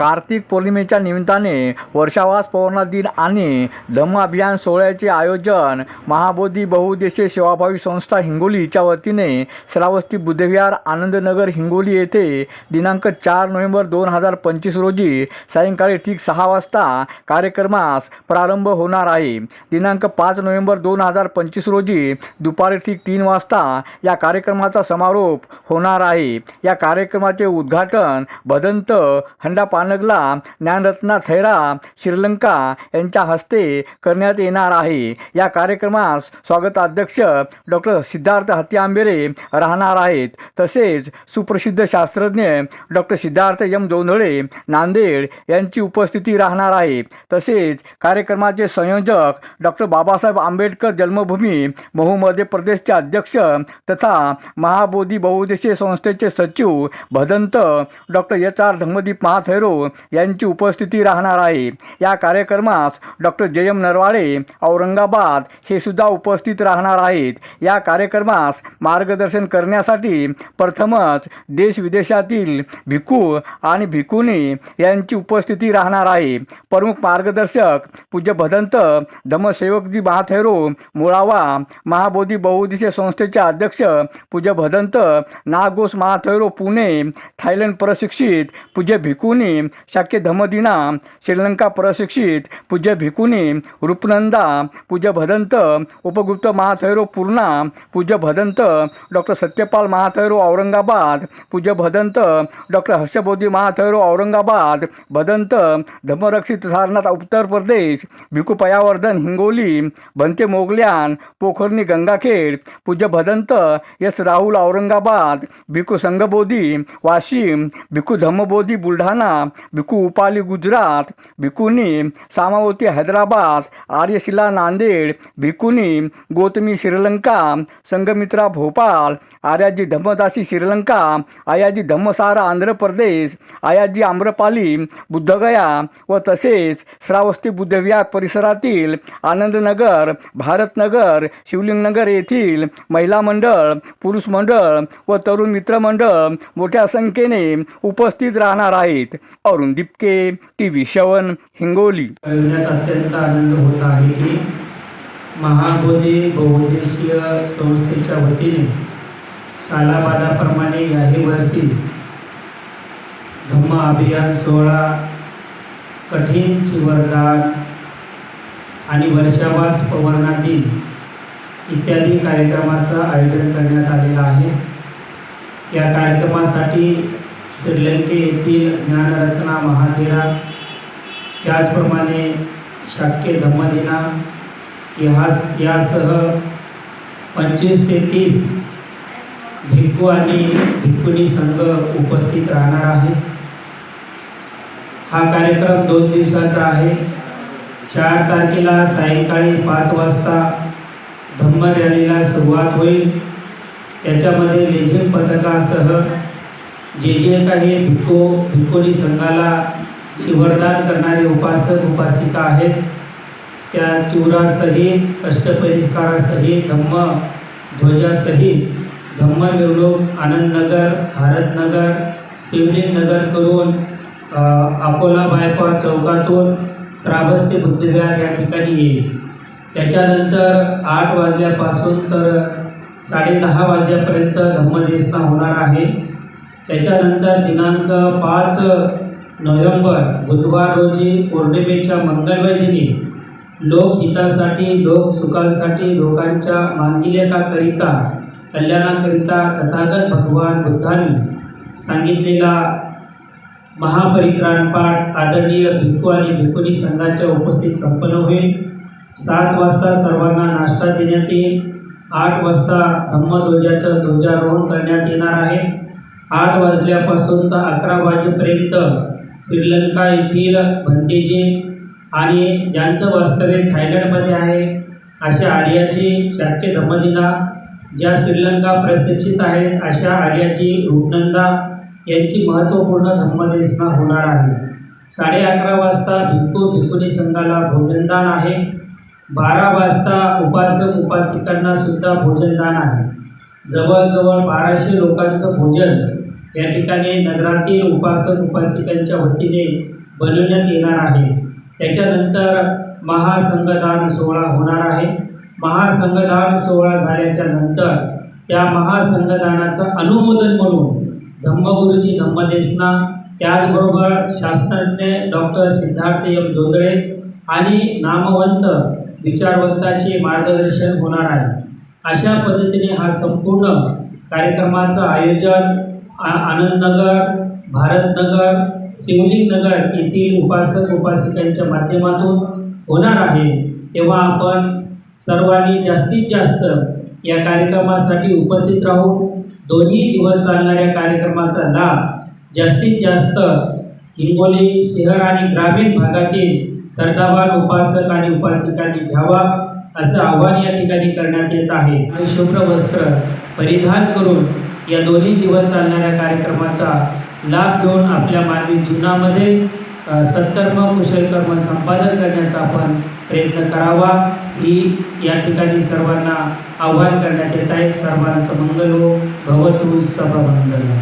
कार्तिक पौर्णिमेच्या निमित्ताने वर्षावास पौर्णा दिन आणि धम्म अभियान सोहळ्याचे आयोजन महाबोधी बहुउद्देशीय सेवाभावी संस्था हिंगोलीच्या वतीने श्रावस्ती बुद्धविहार आनंदनगर हिंगोली येथे दिनांक चार नोव्हेंबर दोन हजार पंचवीस रोजी सायंकाळी ठीक सहा वाजता कार्यक्रमास प्रारंभ होणार आहे. दिनांक पाच नोव्हेंबर दोन हजार पंचवीस रोजी दुपारी ठीक तीन वाजता या कार्यक्रमाचा समारोप होणार आहे. या कार्यक्रमाचे उद्घाटन भदंत हंडा पानगला ज्ञानरत्ना थैरा श्रीलंका यांच्या हस्ते करण्यात येणार आहे. या कार्यक्रमास स्वागताध्यक्ष डॉक्टर सिद्धार्थ हत्याआंबेरे राहणार आहेत. तसेच सुप्रसिद्ध शास्त्रज्ञ डॉक्टर सिद्धार्थ यम जोंधळे नांदेड यांची उपस्थिती राहणार आहे. तसेच कार्यक्रमाचे संयोजक डॉक्टर बाबासाहेब आंबेडकर जन्मभूमी बहुमध्य मध्य प्रदेशचे अध्यक्ष तथा महाबोधी बहुउद्देशीय संस्थेचे सचिव Bhadant doctor H R Dhammadeep Mahathero यांची उपस्थिती राहणार आहे. या कार्यक्रमास डॉक्टर जयम नरवाळे औरंगाबाद हे सुद्धा उपस्थित राहणार आहेत. या कार्यक्रमास मार्गदर्शन करण्यासाठी प्रथमच देश विदेशातील भिकू आणि भिक्खुनी यांची उपस्थिती राहणार आहे. प्रमुख मार्गदर्शक पूज्य भदंत धम्मसेवकजी महाथैरो मुळावा महाबोधी बहुदिशे संस्थेचे अध्यक्ष पूज्य भदंत नागोस महाथैरो पुणे थायलंड प्रशिक्षित पूज्य भिकुनी शाक्य धमदिना श्रीलंका प्रशिक्षित पूज्य भिकुनी रूपनंदा पूज्य भदंत उपगुप्त महाथैरो पूर्णा पूज्य भदंत डॉक्टर सत्यपाल महाथैरो औरंगाबाद पूज्य भदंत डॉक्टर हर्षबोधी महाथैरो औरंगाबाद भदंत धर्मरक्षित सारनाथ उत्तर प्रदेश भिकू पयावर्धन हिंगोली भंते मोगल्यान पोखर्णी गंगाखेड पूज्य भदंत यस राहुल औरंगाबाद भिकू संघबोधी वाशिम भिकू धम्मबोधी बुलढाणा भिकू उपाली गुजरात भिकुनी सामावती हैदराबाद आर्यशिला नांदेड भिकुनी गौतमी श्रीलंका संगमित्रा भोपाळ आर्याजी धम्मदासी श्रीलंका आयाजी धम्मसारा आंध्र प्रदेश आयाजी आम्रपाली बुद्धगया व तसेच श्रावस्ती बुद्धविहार परिसरातील आनंदनगर भारतनगर शिवलिंगनगर येथील महिला मंडळ पुरुष मंडळ व तरुण मित्रमंडळ मोठ्या संख्येने उपस्थित राहणार आहेत. अरुण दिपके टी व्ही श्रवण हिंगोली. कळविण्यात अत्यंत आनंद होत आहे की महाबोधी बहुउद्देशीय संस्थेच्या वतीने सालाबादाप्रमाणे याही वर्षी धम्म अभियान सोहळा कठीण चिवरदान आणि वर्षावास पवर्णा दिन इत्यादी कार्यक्रमाचं आयोजन करण्यात आलेलं आहे. या कार्यक्रमासाठी श्रीलंके येथील ज्ञानरत्ना महाथेरा त्याचप्रमाणे शाक्य धम्मदिना ह्यास यासह पंचवीस ते तीस भिक्खू आणि भिक्खुनी संघ उपस्थित राहणार आहे. हा कार्यक्रम दोन दिवसाचा आहे. चार तारखेला सायंकाळी पाच वाजता धम्म रॅलीला सुरुवात होईल. त्याच्यामध्ये लेझिम पथकासह जे जे काही भिको भिक्खुनी संघाला चिवरदान करणारे उपासक उपासिका आहेत त्या चिवरासहित अष्टपरिष्कारासहित धम्म ध्वजासहित धम्म मिरवणूक आनंदनगर भारतनगर नगर करून अकोला बायपास चौकातून श्रावस्ती बुद्धविहार या ठिकाणी येईल. त्याच्यानंतर आठ वाजल्यापासून तर साडेदहा वाजल्यापर्यंत धम्मदेसना होणार आहे. त्याच्यानंतर दिनांक पाच नोव्हेंबर बुधवार रोजी पौर्णिमेच्या मंगळवार दिनी लोकहितासाठी लोकसुखांसाठी लोकांच्या मांगिलेकाकरिता कल्याणाकरिता तथागत भगवान बुद्धांनी सांगितलेला महापरित्राण पाठ आदरणीय भिक्खू आणि भिक्खुनी संघाच्या उपस्थित संपन्न होईल. सात वाजता सर्वांना नाश्ता देण्यात येईल. आठ वाजता धम्मध्वजाचं ध्वजारोहण करण्यात येणार आहे. आठ वाजल्यापासून तर अकरा वाजेपर्यंत श्रीलंका येथील भंतेजी आणि ज्यांचं वास्तव्य थायलंडमध्ये आहे अशा आर्याची शाक्य धम्मदिना ज्या श्रीलंका प्रशिक्षित आहेत अशा आर्याची रूपनंदा यांची महत्त्वपूर्ण धम्मदेशना होणार आहे. साडे अकरा वाजता भिक्खू भिक्खुनी संघाला भोजनदान आहे. बारा वाजता उपासक उपासिकांना सुद्धा भोजनदान आहे. जवळजवळ बाराशे लोकांचं भोजन या ठिकाणी नगरातील उपासक उपासिकांच्या वतीने बनवण्यात येणार आहे. त्याच्यानंतर महासंगदान सोहळा होणार आहे. महासंगदान सोहळा झाल्याच्यानंतर त्या महासंगदानाचं अनुमोदन म्हणून धम्मगुरूची धम्मदेशना त्याचबरोबर शास्त्रज्ञ डॉक्टर सिद्धार्थ एम जोंधळे आणि नामवंत विचारवंताचे मार्गदर्शन होणार आहे. अशा पद्धतीने हा संपूर्ण कार्यक्रमाचं आयोजन आनंदनगर भारतनगर शिवलिंगनगर येथील उपासक उपासिकांच्या माध्यमातून होणार आहे. तेव्हा आपण सर्वांनी जास्तीत जास्त या कार्यक्रमासाठी उपस्थित राहू. दोन्ही दिवस चालणाऱ्या कार्यक्रमाचा लाभ जास्तीत जास्त हिंगोली शहर आणि ग्रामीण भागातील सरदाबान उपासक आणि उपासिकांनी घ्यावा असं आव्हान या ठिकाणी करण्यात येत आहे. आणि शुभ्र वस्त्र परिधान करून या दोन्ही दिवस चालणाऱ्या कार्यक्रमाचा लाभ घेऊन आपल्या मानवी जीवनामध्ये अ, सत्कर्म कुशलकर्म संपादन करण्याचा आपण प्रयत्न करावा. ही या ठिकाणी सर्वांना आव्हान करण्यात येत आहे. सर्वांचं मंगल हो. भवतु सभा मंगल